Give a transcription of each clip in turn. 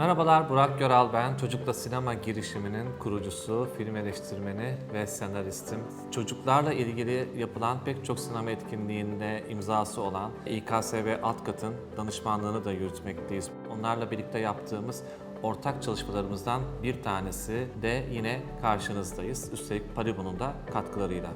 Merhabalar, Burak Göral ben. Çocukla Sinema girişiminin kurucusu, film eleştirmeni ve senaristim. Çocuklarla ilgili yapılan pek çok sinema etkinliğinde imzası olan İKSV Atkat'ın danışmanlığını da yürütmekteyiz. Onlarla birlikte yaptığımız ortak çalışmalarımızdan bir tanesi de yine karşınızdayız. Üstelik Paribu'nun da katkılarıyla.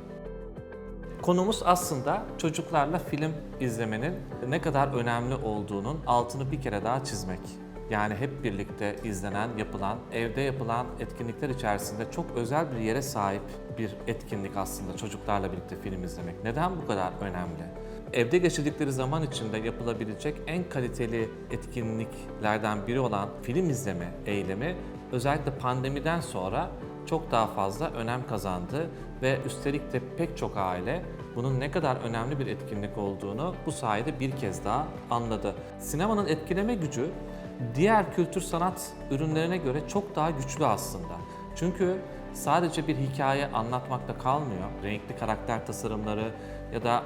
Konumuz aslında çocuklarla film izlemenin ne kadar önemli olduğunun altını bir kere daha çizmek. Yani hep birlikte izlenen, yapılan, evde yapılan etkinlikler içerisinde çok özel bir yere sahip bir etkinlik aslında çocuklarla birlikte film izlemek. Neden bu kadar önemli? Evde geçirdikleri zaman içinde yapılabilecek en kaliteli etkinliklerden biri olan film izleme eylemi özellikle pandemiden sonra çok daha fazla önem kazandı ve üstelik de pek çok aile bunun ne kadar önemli bir etkinlik olduğunu bu sayede bir kez daha anladı. Sinemanın etkileme gücü diğer kültür sanat ürünlerine göre çok daha güçlü aslında. Çünkü sadece bir hikaye anlatmakta kalmıyor. Renkli karakter tasarımları ya da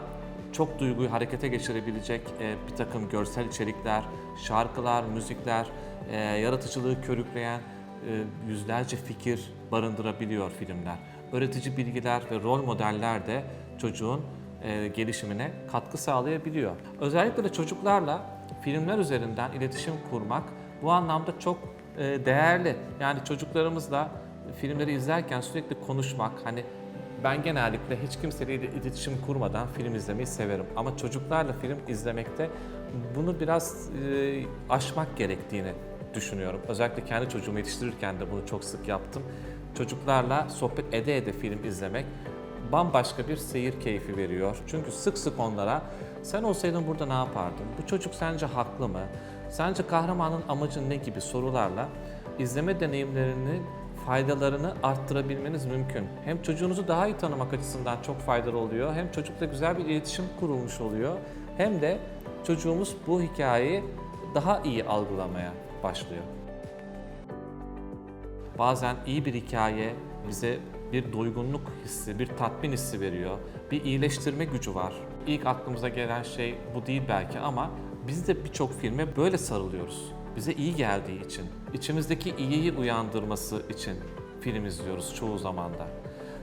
çok duyguyu harekete geçirebilecek e, bir takım görsel içerikler, şarkılar, müzikler, e, yaratıcılığı körükleyen e, yüzlerce fikir barındırabiliyor filmler. Öğretici bilgiler ve rol modeller de çocuğun gelişimine katkı sağlayabiliyor. Özellikle de çocuklarla filmler üzerinden iletişim kurmak bu anlamda çok e, değerli. Yani çocuklarımızla filmleri izlerken sürekli konuşmak, hani ben genellikle hiç kimseyle il- iletişim kurmadan film izlemeyi severim. Ama çocuklarla film izlemekte bunu biraz e, aşmak gerektiğini düşünüyorum. Özellikle kendi çocuğumu yetiştirirken de bunu çok sık yaptım. Çocuklarla sohbet ede ede film izlemek bambaşka bir seyir keyfi veriyor. Çünkü sık sık onlara sen olsaydın burada ne yapardın? Bu çocuk sence haklı mı? Sence kahramanın amacı ne gibi sorularla izleme deneyimlerinin faydalarını arttırabilmeniz mümkün. Hem çocuğunuzu daha iyi tanımak açısından çok faydalı oluyor, hem çocukla güzel bir iletişim kurulmuş oluyor, hem de çocuğumuz bu hikayeyi daha iyi algılamaya başlıyor. Bazen iyi bir hikaye bize bir doygunluk hissi, bir tatmin hissi veriyor. Bir iyileştirme gücü var. İlk aklımıza gelen şey bu değil belki ama biz de birçok filme böyle sarılıyoruz. Bize iyi geldiği için, içimizdeki iyiyi uyandırması için film izliyoruz çoğu zamanda.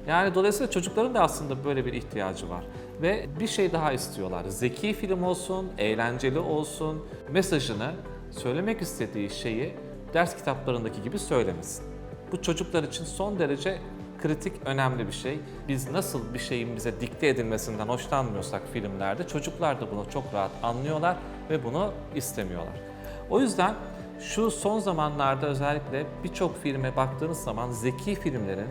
Yani dolayısıyla çocukların da aslında böyle bir ihtiyacı var. Ve bir şey daha istiyorlar. Zeki film olsun, eğlenceli olsun, mesajını, söylemek istediği şeyi ders kitaplarındaki gibi söylemesin. Bu çocuklar için son derece kritik, önemli bir şey. Biz nasıl bir şeyin bize dikte edilmesinden hoşlanmıyorsak filmlerde, çocuklar da bunu çok rahat anlıyorlar ve bunu istemiyorlar. O yüzden şu son zamanlarda özellikle birçok filme baktığınız zaman zeki filmlerin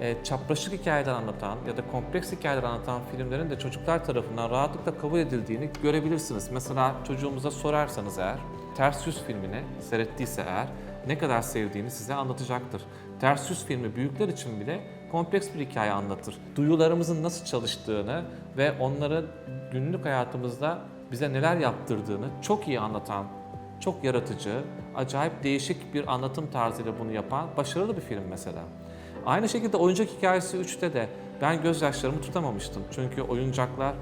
e, çapraşık hikayeler anlatan ya da kompleks hikayeler anlatan filmlerin de çocuklar tarafından rahatlıkla kabul edildiğini görebilirsiniz. Mesela çocuğumuza sorarsanız eğer, Ters Yüz filmini seyrettiyse eğer ne kadar sevdiğini size anlatacaktır. Ters Yüz filmi büyükler için bile kompleks bir hikaye anlatır. Duyularımızın nasıl çalıştığını ve onları günlük hayatımızda bize neler yaptırdığını çok iyi anlatan çok yaratıcı, acayip değişik bir anlatım tarzıyla bunu yapan başarılı bir film mesela. Aynı şekilde Oyuncak Hikayesi 3'te de ben gözyaşlarımı tutamamıştım. Çünkü oyuncaklar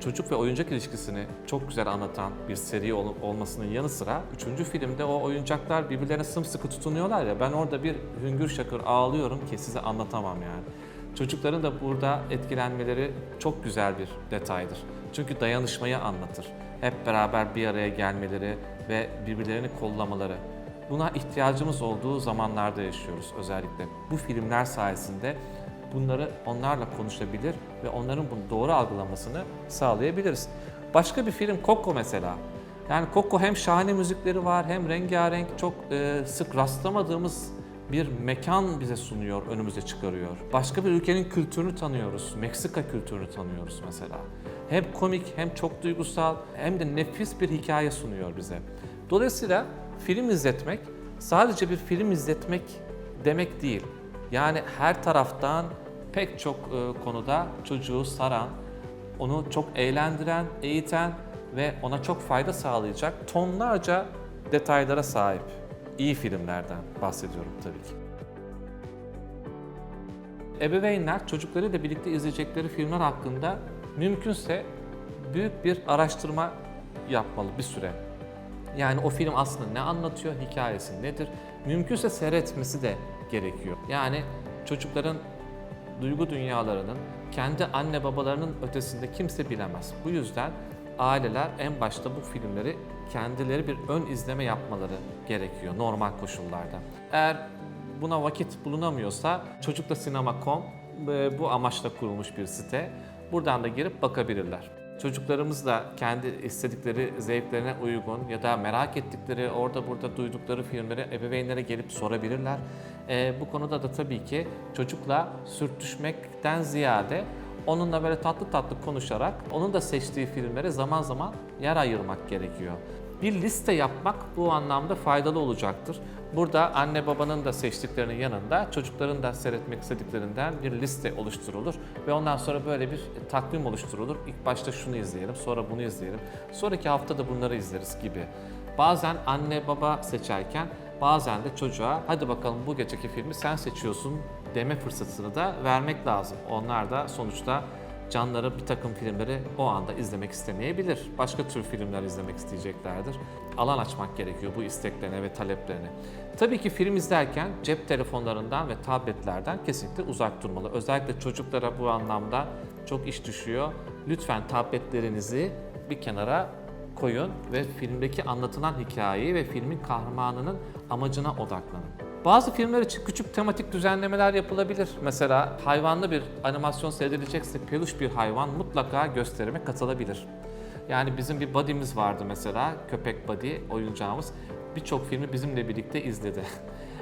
çocuk ve oyuncak ilişkisini çok güzel anlatan bir seri ol- olmasının yanı sıra 3. filmde o oyuncaklar birbirlerine sımsıkı tutunuyorlar ya ben orada bir hüngür şakır ağlıyorum ki size anlatamam yani. Çocukların da burada etkilenmeleri çok güzel bir detaydır. Çünkü dayanışmayı anlatır. Hep beraber bir araya gelmeleri ve birbirlerini kollamaları. Buna ihtiyacımız olduğu zamanlarda yaşıyoruz özellikle. Bu filmler sayesinde bunları onlarla konuşabilir ve onların bunu doğru algılamasını sağlayabiliriz. Başka bir film Coco mesela. Yani Coco hem şahane müzikleri var hem rengarenk çok e, sık rastlamadığımız bir mekan bize sunuyor, önümüze çıkarıyor. Başka bir ülkenin kültürünü tanıyoruz. Meksika kültürünü tanıyoruz mesela. Hem komik hem çok duygusal hem de nefis bir hikaye sunuyor bize. Dolayısıyla film izletmek sadece bir film izletmek demek değil. Yani her taraftan pek çok e, konuda çocuğu saran, onu çok eğlendiren, eğiten ve ona çok fayda sağlayacak tonlarca detaylara sahip iyi filmlerden bahsediyorum tabii ki. Ebeveynler çocuklarıyla birlikte izleyecekleri filmler hakkında mümkünse büyük bir araştırma yapmalı bir süre. Yani o film aslında ne anlatıyor, hikayesi nedir? Mümkünse seyretmesi de gerekiyor. Yani çocukların duygu dünyalarının kendi anne babalarının ötesinde kimse bilemez. Bu yüzden aileler en başta bu filmleri kendileri bir ön izleme yapmaları gerekiyor normal koşullarda. Eğer buna vakit bulunamıyorsa Çocukla Sinema.com e, bu amaçla kurulmuş bir site. Buradan da girip bakabilirler. Çocuklarımız da kendi istedikleri zevklerine uygun ya da merak ettikleri, orada burada duydukları filmleri ebeveynlere gelip sorabilirler. Ee, bu konuda da tabii ki çocukla sürtüşmekten ziyade onunla böyle tatlı tatlı konuşarak onun da seçtiği filmlere zaman zaman yer ayırmak gerekiyor. Bir liste yapmak bu anlamda faydalı olacaktır. Burada anne babanın da seçtiklerinin yanında çocukların da seyretmek istediklerinden bir liste oluşturulur ve ondan sonra böyle bir takvim oluşturulur. İlk başta şunu izleyelim, sonra bunu izleyelim. Sonraki hafta da bunları izleriz gibi. Bazen anne baba seçerken bazen de çocuğa hadi bakalım bu geceki filmi sen seçiyorsun deme fırsatını da vermek lazım. Onlar da sonuçta canları bir takım filmleri o anda izlemek istemeyebilir. Başka tür filmler izlemek isteyeceklerdir. Alan açmak gerekiyor bu isteklerine ve taleplerine. Tabii ki film izlerken cep telefonlarından ve tabletlerden kesinlikle uzak durmalı. Özellikle çocuklara bu anlamda çok iş düşüyor. Lütfen tabletlerinizi bir kenara koyun ve filmdeki anlatılan hikayeyi ve filmin kahramanının amacına odaklanın. Bazı filmler için küçük tematik düzenlemeler yapılabilir. Mesela hayvanlı bir animasyon seyredilecekse peluş bir hayvan mutlaka gösterime katılabilir. Yani bizim bir buddy'miz vardı mesela, köpek buddy oyuncağımız. Birçok filmi bizimle birlikte izledi.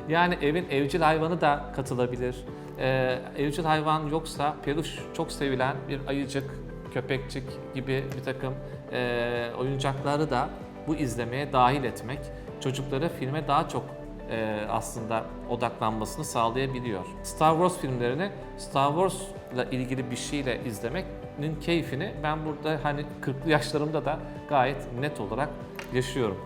Yani evin evcil hayvanı da katılabilir. Ee, evcil hayvan yoksa peluş çok sevilen bir ayıcık, köpekçik gibi bir takım e, oyuncakları da bu izlemeye dahil etmek çocukları filme daha çok e, aslında odaklanmasını sağlayabiliyor. Star Wars filmlerini Star Wars'la ilgili bir şeyle izlemenin keyfini ben burada hani 40'lı yaşlarımda da gayet net olarak yaşıyorum.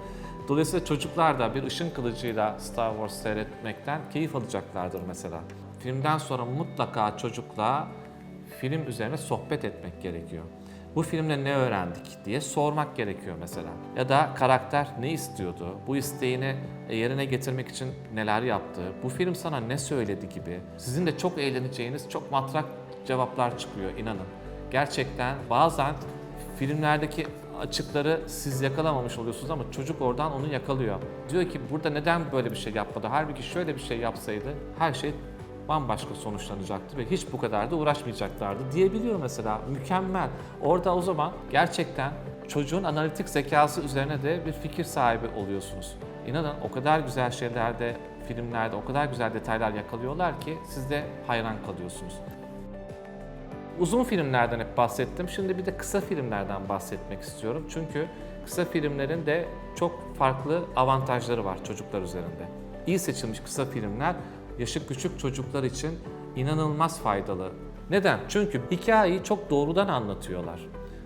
Dolayısıyla çocuklar da bir ışın kılıcıyla Star Wars seyretmekten keyif alacaklardır mesela. Filmden sonra mutlaka çocukla film üzerine sohbet etmek gerekiyor. Bu filmde ne öğrendik diye sormak gerekiyor mesela. Ya da karakter ne istiyordu, bu isteğini e, yerine getirmek için neler yaptı, bu film sana ne söyledi gibi. Sizin de çok eğleneceğiniz çok matrak cevaplar çıkıyor inanın. Gerçekten bazen filmlerdeki açıkları siz yakalamamış oluyorsunuz ama çocuk oradan onu yakalıyor. Diyor ki burada neden böyle bir şey yapmadı? Halbuki şöyle bir şey yapsaydı her şey bambaşka sonuçlanacaktı ve hiç bu kadar da uğraşmayacaklardı diyebiliyor mesela. Mükemmel. Orada o zaman gerçekten çocuğun analitik zekası üzerine de bir fikir sahibi oluyorsunuz. İnanın o kadar güzel şeylerde, filmlerde o kadar güzel detaylar yakalıyorlar ki siz de hayran kalıyorsunuz. Uzun filmlerden hep bahsettim. Şimdi bir de kısa filmlerden bahsetmek istiyorum. Çünkü kısa filmlerin de çok farklı avantajları var çocuklar üzerinde. İyi seçilmiş kısa filmler yaşı küçük çocuklar için inanılmaz faydalı. Neden? Çünkü hikayeyi çok doğrudan anlatıyorlar.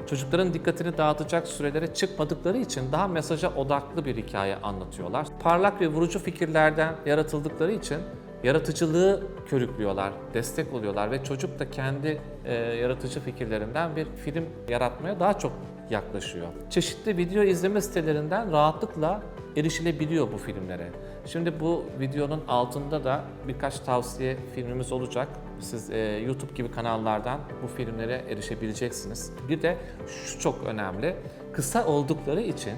Çocukların dikkatini dağıtacak sürelere çıkmadıkları için daha mesaja odaklı bir hikaye anlatıyorlar. Parlak ve vurucu fikirlerden yaratıldıkları için yaratıcılığı körüklüyorlar, destek oluyorlar ve çocuk da kendi e, yaratıcı fikirlerinden bir film yaratmaya daha çok yaklaşıyor. Çeşitli video izleme sitelerinden rahatlıkla erişilebiliyor bu filmlere. Şimdi bu videonun altında da birkaç tavsiye filmimiz olacak. Siz e, YouTube gibi kanallardan bu filmlere erişebileceksiniz. Bir de şu çok önemli. Kısa oldukları için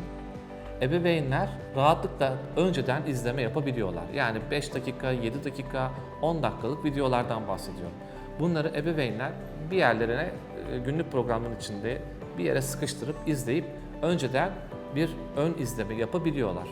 ebeveynler rahatlıkla önceden izleme yapabiliyorlar. Yani 5 dakika, 7 dakika, 10 dakikalık videolardan bahsediyorum. Bunları ebeveynler bir yerlerine e, günlük programın içinde bir yere sıkıştırıp izleyip önceden bir ön izleme yapabiliyorlar.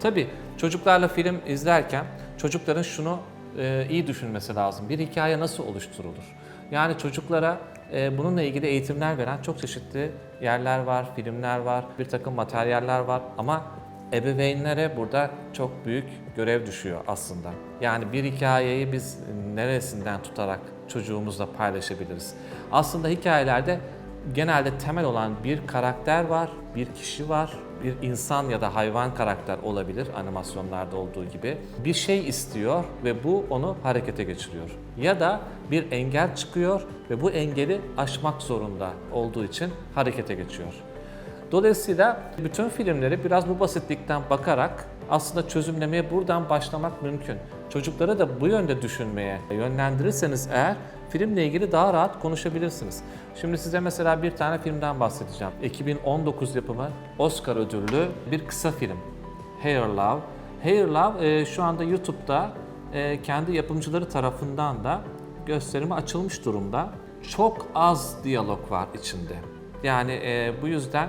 Tabii çocuklarla film izlerken çocukların şunu e, iyi düşünmesi lazım. Bir hikaye nasıl oluşturulur? Yani çocuklara e, bununla ilgili eğitimler veren çok çeşitli yerler var, filmler var, bir takım materyaller var ama ebeveynlere burada çok büyük görev düşüyor aslında. Yani bir hikayeyi biz neresinden tutarak çocuğumuzla paylaşabiliriz? Aslında hikayelerde genelde temel olan bir karakter var, bir kişi var, bir insan ya da hayvan karakter olabilir animasyonlarda olduğu gibi. Bir şey istiyor ve bu onu harekete geçiriyor. Ya da bir engel çıkıyor ve bu engeli aşmak zorunda olduğu için harekete geçiyor. Dolayısıyla bütün filmleri biraz bu basitlikten bakarak aslında çözümlemeye buradan başlamak mümkün. Çocukları da bu yönde düşünmeye yönlendirirseniz eğer filmle ilgili daha rahat konuşabilirsiniz. Şimdi size mesela bir tane filmden bahsedeceğim. 2019 yapımı Oscar ödüllü bir kısa film. Hair Love. Hair Love e, şu anda YouTube'da e, kendi yapımcıları tarafından da gösterimi açılmış durumda. Çok az diyalog var içinde. Yani e, bu yüzden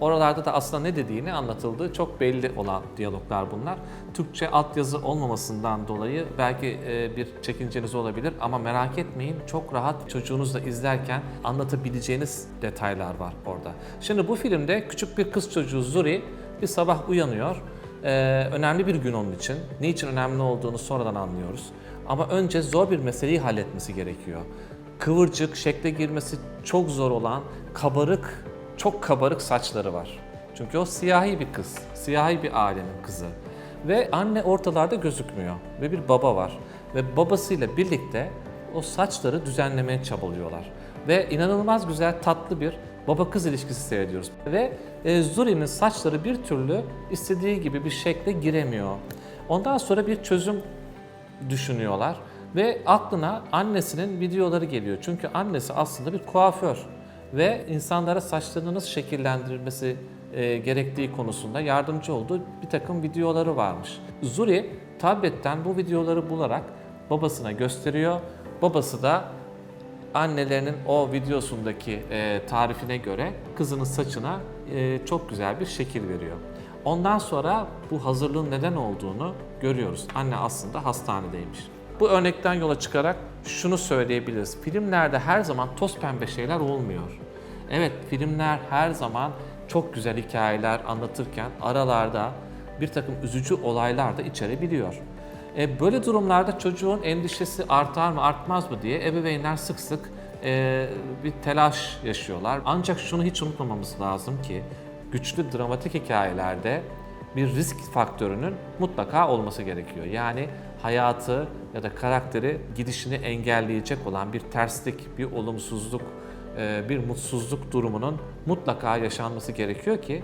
oralarda da aslında ne dediğini anlatıldığı çok belli olan diyaloglar bunlar. Türkçe altyazı olmamasından dolayı belki e, bir çekinceniz olabilir ama merak etmeyin çok rahat çocuğunuzla izlerken anlatabileceğiniz detaylar var orada. Şimdi bu filmde küçük bir kız çocuğu Zuri bir sabah uyanıyor. Ee, önemli bir gün onun için. Niçin önemli olduğunu sonradan anlıyoruz. Ama önce zor bir meseleyi halletmesi gerekiyor. Kıvırcık, şekle girmesi çok zor olan, kabarık, çok kabarık saçları var. Çünkü o siyahi bir kız, siyahi bir ailenin kızı. Ve anne ortalarda gözükmüyor ve bir baba var. Ve babasıyla birlikte o saçları düzenlemeye çabalıyorlar. Ve inanılmaz güzel, tatlı bir baba kız ilişkisi seyrediyoruz. Ve e, Zuri'nin saçları bir türlü istediği gibi bir şekle giremiyor. Ondan sonra bir çözüm düşünüyorlar ve aklına annesinin videoları geliyor. Çünkü annesi aslında bir kuaför ve insanlara saçlarını nasıl şekillendirilmesi e, gerektiği konusunda yardımcı olduğu bir takım videoları varmış. Zuri tabletten bu videoları bularak babasına gösteriyor. Babası da annelerinin o videosundaki e, tarifine göre kızının saçına e, çok güzel bir şekil veriyor. Ondan sonra bu hazırlığın neden olduğunu görüyoruz. Anne aslında hastanedeymiş. Bu örnekten yola çıkarak şunu söyleyebiliriz. Filmlerde her zaman toz pembe şeyler olmuyor. Evet, filmler her zaman çok güzel hikayeler anlatırken aralarda bir takım üzücü olaylar da içerebiliyor. E, böyle durumlarda çocuğun endişesi artar mı artmaz mı diye ebeveynler sık sık e, bir telaş yaşıyorlar. Ancak şunu hiç unutmamamız lazım ki güçlü dramatik hikayelerde bir risk faktörünün mutlaka olması gerekiyor. Yani hayatı ya da karakteri gidişini engelleyecek olan bir terslik, bir olumsuzluk, e, bir mutsuzluk durumunun mutlaka yaşanması gerekiyor ki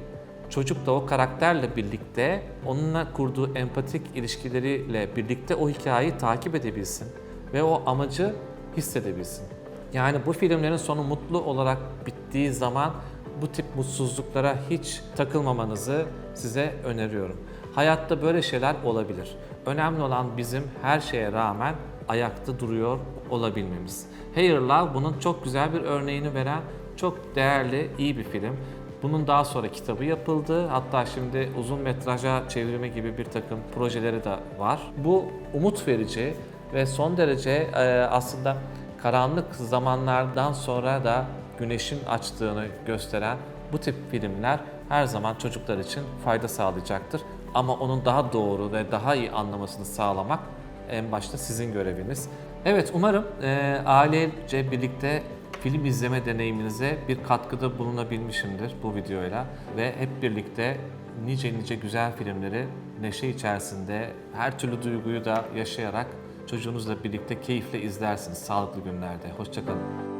çocuk da o karakterle birlikte onunla kurduğu empatik ilişkileriyle birlikte o hikayeyi takip edebilsin ve o amacı hissedebilsin. Yani bu filmlerin sonu mutlu olarak bittiği zaman bu tip mutsuzluklara hiç takılmamanızı size öneriyorum. Hayatta böyle şeyler olabilir. Önemli olan bizim her şeye rağmen ayakta duruyor olabilmemiz. Hair Love bunun çok güzel bir örneğini veren çok değerli, iyi bir film. Bunun daha sonra kitabı yapıldı. Hatta şimdi uzun metraja çevirme gibi bir takım projeleri de var. Bu umut verici ve son derece aslında karanlık zamanlardan sonra da güneşin açtığını gösteren bu tip filmler her zaman çocuklar için fayda sağlayacaktır. Ama onun daha doğru ve daha iyi anlamasını sağlamak en başta sizin göreviniz. Evet umarım e, ailece birlikte film izleme deneyiminize bir katkıda bulunabilmişimdir bu videoyla ve hep birlikte nice nice güzel filmleri neşe içerisinde her türlü duyguyu da yaşayarak çocuğunuzla birlikte keyifle izlersiniz sağlıklı günlerde. Hoşçakalın.